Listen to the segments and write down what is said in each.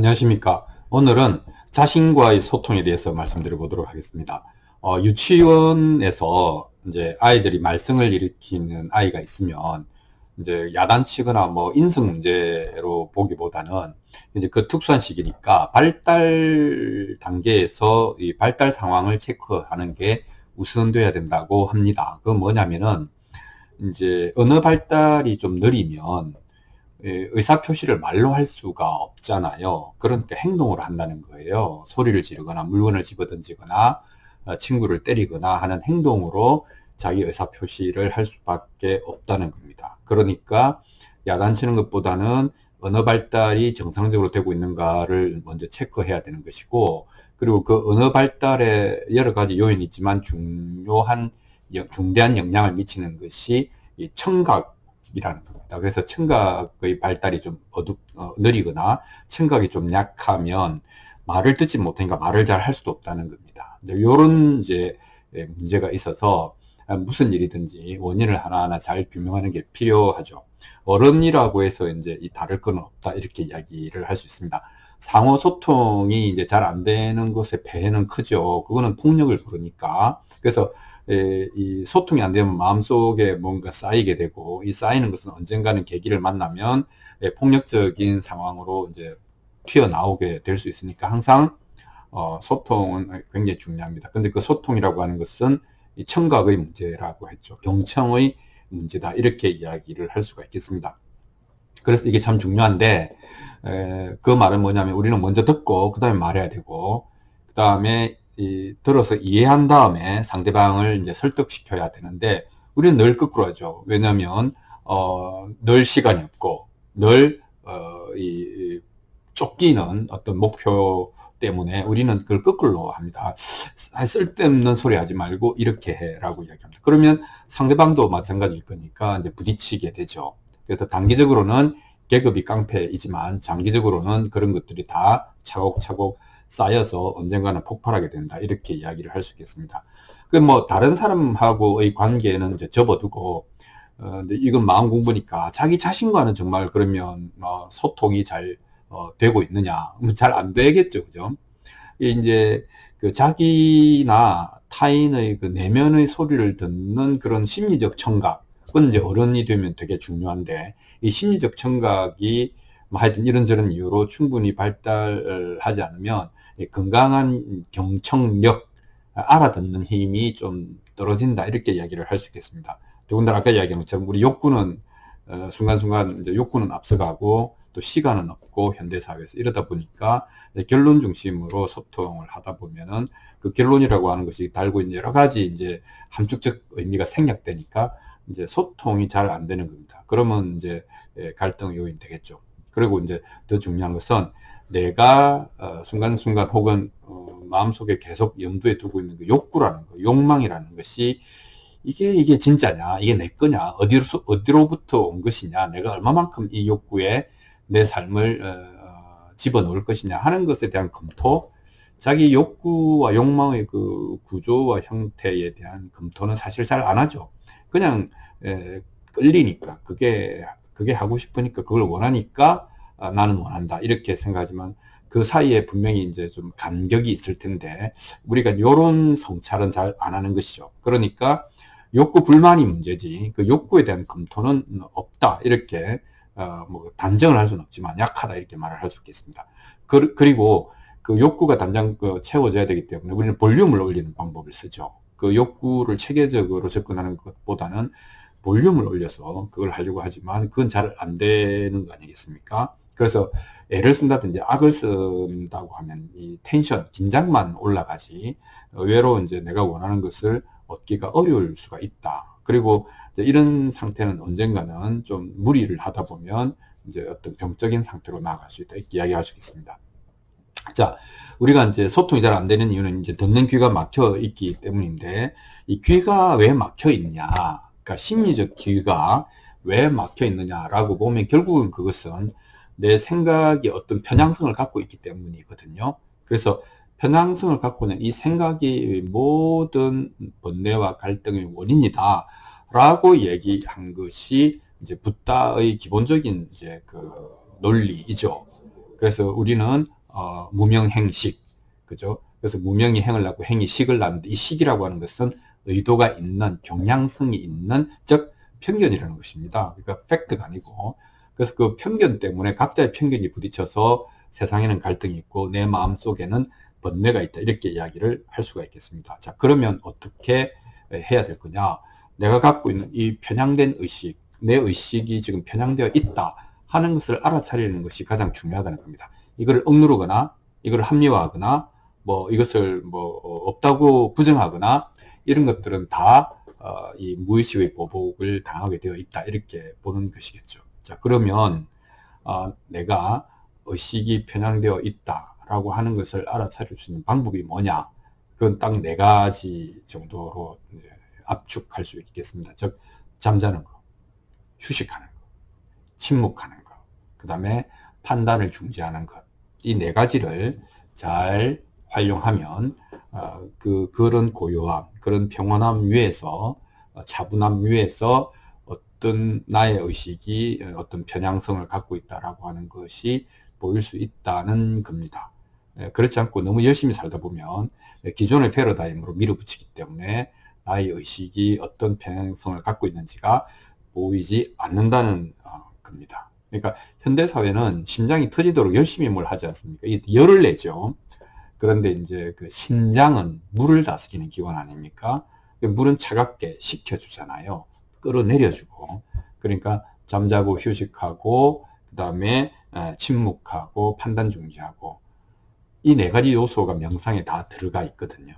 안녕하십니까. 오늘은 자신과의 소통에 대해서 말씀드려 보도록 하겠습니다. 어, 유치원에서 이제 아이들이 말썽을 일으키는 아이가 있으면 이제 야단치거나 뭐 인성 문제로 보기보다는 이제 그 특수한 시기니까 발달 단계에서 이 발달 상황을 체크하는 게 우선돼야 된다고 합니다. 그 뭐냐면은 이제 언어 발달이 좀 느리면 예, 의사표시를 말로 할 수가 없잖아요. 그러니까 행동으로 한다는 거예요. 소리를 지르거나 물건을 집어던지거나 어, 친구를 때리거나 하는 행동으로 자기 의사표시를 할 수밖에 없다는 겁니다. 그러니까 야단치는 것보다는 언어 발달이 정상적으로 되고 있는가를 먼저 체크해야 되는 것이고 그리고 그 언어 발달에 여러 가지 요인이 있지만 중요한 중대한 영향을 미치는 것이 청각 이라는 겁니다. 그래서 청각의 발달이 좀 어둡, 어, 느리거나 청각이 좀 약하면 말을 듣지 못하니까 말을 잘 할 수도 없다는 겁니다. 이런 이제 예, 문제가 있어서 무슨 일이든지 원인을 하나하나 잘 규명하는 게 필요하죠. 어른이라고 해서 이제 이 다를 건 없다 이렇게 이야기를 할 수 있습니다. 상호 소통이 이제 잘 안 되는 것의 배는 크죠. 그거는 폭력을 부르니까. 그래서 이 소통이 안 되면 마음속에 뭔가 쌓이게 되고 이 쌓이는 것은 언젠가는 계기를 만나면 폭력적인 상황으로 이제 튀어나오게 될 수 있으니까 항상 어, 소통은 굉장히 중요합니다. 근데 그 소통이라고 하는 것은 이 청각의 문제라고 했죠. 경청의 문제다. 이렇게 이야기를 할 수가 있겠습니다. 그래서 이게 참 중요한데, 에, 그 말은 뭐냐면 우리는 먼저 듣고, 그 다음에 말해야 되고, 그 다음에 이, 들어서 이해한 다음에 상대방을 이제 설득시켜야 되는데 우리는 늘 거꾸로 하죠. 왜냐하면 어, 늘 시간이 없고 늘 어, 이, 쫓기는 어떤 목표 때문에 우리는 그걸 거꾸로 합니다. 쓸데없는 소리 하지 말고 이렇게 해라고 이야기합니다. 그러면 상대방도 마찬가지일 거니까 이제 부딪히게 되죠. 그래서 단기적으로는 계급이 깡패이지만 장기적으로는 그런 것들이 다 차곡차곡 쌓여서 언젠가는 폭발하게 된다. 이렇게 이야기를 할 수 있겠습니다. 그 뭐 다른 사람하고의 관계는 이제 접어두고 어, 근데 이건 마음 공부니까 자기 자신과는 정말 그러면 어, 소통이 잘 어, 되고 있느냐? 뭐 잘안 되겠죠, 그죠? 이제 그 자기나 타인의 그 내면의 소리를 듣는 그런 심리적 청각, 그건 이제 어른이 되면 되게 중요한데 이 심리적 청각이 뭐 하여튼 이런저런 이유로 충분히 발달하지 않으면 건강한 경청력, 알아듣는 힘이 좀 떨어진다. 이렇게 이야기를 할 수 있겠습니다. 더군다나 아까 이야기한 것처럼 우리 욕구는 어, 순간순간 이제 욕구는 앞서가고 또 시간은 없고 현대사회에서 이러다 보니까 결론 중심으로 소통을 하다 보면은 그 결론이라고 하는 것이 달고 있는 여러 가지 이제 함축적 의미가 생략되니까 이제 소통이 잘 안 되는 겁니다. 그러면 이제 예, 갈등 요인 되겠죠. 그리고 이제 더 중요한 것은 내가 어, 순간순간 혹은 어, 마음속에 계속 염두에 두고 있는 그 욕구라는 거, 욕망이라는 것이 이게 이게 진짜냐, 이게 내 거냐, 어디로 어디로부터 온 것이냐, 내가 얼마만큼 이 욕구에 내 삶을 어, 집어넣을 것이냐? 하는 것에 대한 검토, 자기 욕구와 욕망의 그 구조와 형태에 대한 검토는 사실 잘 안 하죠. 그냥 에, 끌리니까. 그게 그게 하고 싶으니까 그걸 원하니까 아, 나는 원한다 이렇게 생각하지만 그 사이에 분명히 이제 좀 간격이 있을 텐데 우리가 이런 성찰은 잘 안 하는 것이죠. 그러니까 욕구 불만이 문제지 그 욕구에 대한 검토는 없다 이렇게 어, 뭐 단정을 할 수는 없지만 약하다 이렇게 말을 할 수 있겠습니다. 그, 그리고 그 욕구가 단정 그 채워져야 되기 때문에 우리는 볼륨을 올리는 방법을 쓰죠. 그 욕구를 체계적으로 접근하는 것보다는 볼륨을 올려서 그걸 하려고 하지만 그건 잘 안 되는 거 아니겠습니까? 그래서 애를 쓴다든지 악을 쓴다고 하면 이 텐션, 긴장만 올라가지 의외로 이제 내가 원하는 것을 얻기가 어려울 수가 있다. 그리고 이런 상태는 언젠가는 좀 무리를 하다 보면 이제 어떤 병적인 상태로 나아갈 수 있다. 이렇게 이야기할 수 있습니다. 자, 우리가 이제 소통이 잘 안 되는 이유는 이제 듣는 귀가 막혀 있기 때문인데 이 귀가 왜 막혀 있냐? 그러니까 심리적 귀가 왜 막혀 있느냐라고 보면 결국은 그것은 내 생각이 어떤 편향성을 갖고 있기 때문이거든요. 그래서 편향성을 갖고 있는 이 생각이 모든 번뇌와 갈등의 원인이다. 라고 얘기한 것이 이제 붓다의 기본적인 이제 그 논리이죠. 그래서 우리는 어, 무명행식, 그죠? 그래서 무명이 행을 낳고 행이 식을 낳는데 이 식이라고 하는 것은 의도가 있는 경향성이 있는 즉 편견이라는 것입니다. 그러니까 팩트가 아니고 그래서 그 편견 때문에 각자의 편견이 부딪혀서 세상에는 갈등이 있고 내 마음 속에는 번뇌가 있다 이렇게 이야기를 할 수가 있겠습니다. 자 그러면 어떻게 해야 될 거냐? 내가 갖고 있는 이 편향된 의식, 내 의식이 지금 편향되어 있다 하는 것을 알아차리는 것이 가장 중요하다는 겁니다. 이걸 억누르거나 이걸 합리화하거나 뭐 이것을 뭐 없다고 부정하거나 이런 것들은 다 어, 이 무의식의 보복을 당하게 되어 있다 이렇게 보는 것이겠죠. 자 그러면 어, 내가 의식이 편향되어 있다라고 하는 것을 알아차릴 수 있는 방법이 뭐냐? 그건 딱 네 가지 정도로 압축할 수 있겠습니다. 즉 잠자는 거, 휴식하는 거, 침묵하는 거, 그 다음에 판단을 중지하는 것. 이 네 가지를 잘 활용하면 어, 그 그런 고요함, 그런 평온함 위에서 어, 차분함 위에서 어떤 나의 의식이 어떤 편향성을 갖고 있다라고 하는 것이 보일 수 있다는 겁니다. 예, 그렇지 않고 너무 열심히 살다 보면 기존의 패러다임으로 밀어붙이기 때문에 나의 의식이 어떤 편향성을 갖고 있는지가 보이지 않는다는 어, 겁니다. 그러니까 현대 사회는 심장이 터지도록 열심히 뭘 하지 않습니까? 열을 내죠. 그런데 이제 그 신장은 물을 다스리는 기관 아닙니까? 그 물은 차갑게 식혀주잖아요. 끌어내려주고. 그러니까 잠자고 휴식하고, 그 다음에 침묵하고, 판단 중지하고. 이 네 가지 요소가 명상에 다 들어가 있거든요.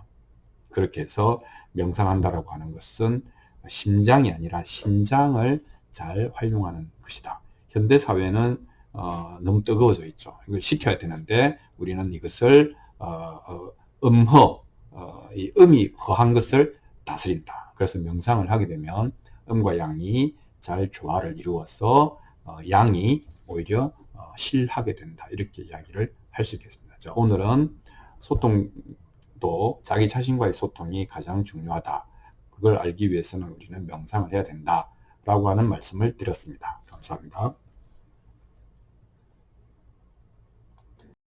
그렇게 해서 명상한다라고 하는 것은 심장이 아니라 신장을 잘 활용하는 것이다. 현대 사회는 어, 너무 뜨거워져 있죠. 이걸 식혀야 되는데 우리는 이것을 어, 어, 음허, 어, 이 음이 허한 것을 다스린다. 그래서 명상을 하게 되면 음과 양이 잘 조화를 이루어서 어, 양이 오히려 어, 실하게 된다. 이렇게 이야기를 할 수 있겠습니다. 자, 오늘은 소통도 자기 자신과의 소통이 가장 중요하다. 그걸 알기 위해서는 우리는 명상을 해야 된다. 라고 하는 말씀을 드렸습니다. 감사합니다.